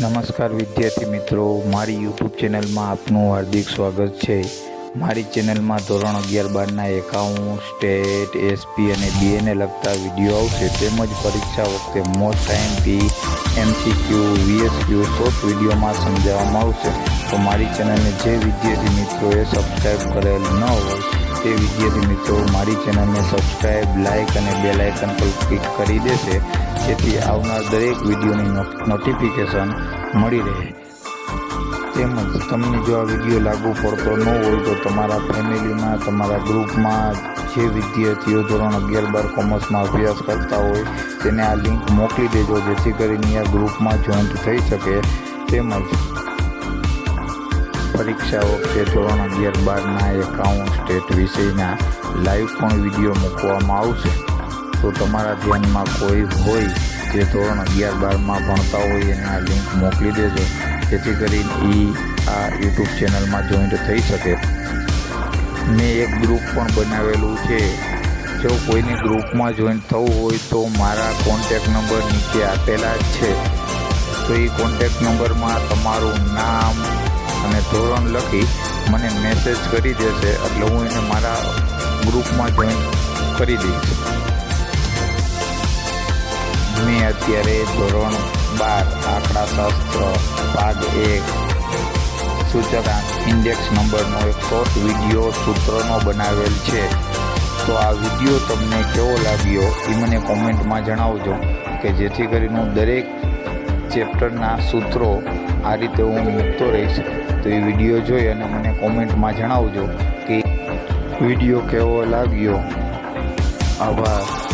નમસ્કાર વિદ્યાર્થી મિત્રો, મારી યુટ્યુબ ચેનલમાં આપનું હાર્દિક સ્વાગત છે. મારી ચેનલમાં ધોરણ અગિયાર બારના એકાઉન્ટ સ્ટેટ એસપી અને બીએને લગતા વીડિયો આવશે. તેમજ પરીક્ષા વખતે મોસ્ટ ટાઈમપી એમસીક્યુ વીએસક્યુ શોર્ટ વિડીયોમાં સમજાવવામાં આવશે. તો મારી ચેનલને જે વિદ્યાર્થી મિત્રોએ સબસ્ક્રાઈબ કરેલ ન હોય તે વિદ્યાર્થી મિત્રો મારી ચેનલને સબસ્ક્રાઈબ લાઇક અને બે લાઇકન પર ક્લિક કરી દેશે, જેથી આવનાર દરેક વિડીયોની નોટિફિકેશન મળી રહે. તેમજ તમને જો આ વીડિયો લાગુ પડતો ન હોય તો તમારા ફેમિલીમાં, તમારા ગ્રુપમાં જે વિદ્યાર્થીઓ ધોરણ અગિયાર બાર કોમર્સમાં અભ્યાસ કરતા હોય, તેને આ લિંક મોકલી દેજો, જેથી કરીને આ ગ્રુપમાં જોઈન્ટ થઈ શકે. તેમજ પરીક્ષા વખતે ધોરણ અગિયાર બારના એકાઉન્ટ સ્ટેટ વિષયના લાઈવ પણ વીડિયો મૂકવામાં આવશે. તો તમારા ધ્યાનમાં કોઈ હોય જે ધોરણ અગિયાર બારમાં ભણતા હોય એને આ લિંક મોકલી દેજો. જેથી કરીને એ આ યુટ્યુબ ચેનલમાં જોઈન્ટ થઈ શકે. મેં એક ગ્રુપ પણ બનાવેલું છે. જો કોઈને ગ્રુપમાં જોઈન્ટ થવું હોય તો મારા કોન્ટેક નંબર નીચે આપેલા જ છે. તો એ કોન્ટેક નંબરમાં તમારું નામ અને ધોરણ લખી મને મેસેજ કરી દેશે. એટલે હું એને મારા ગ્રુપમાં જોઈન કરી દઈશ. મેં અત્યારે ધોરણ બાર આંકડાશાસ્ત્ર ભાગ એક સૂચકાંક ઇન્ડેક્સ નંબરનો એક શોર્ટ વીડિયો સૂત્રનો બનાવેલ છે. તો આ વીડિયો તમને કેવો લાગ્યો એ મને કોમેન્ટમાં જણાવજો, કે જેથી કરીને હું દરેક ચેપ્ટરના સૂત્રો આ રીતે હું મૂકતો રહીશ. તો એ વીડિયો જોઈ અને મને કોમેન્ટમાં જણાવજો કે વીડિયો કેવો લાગ્યો. આભાર.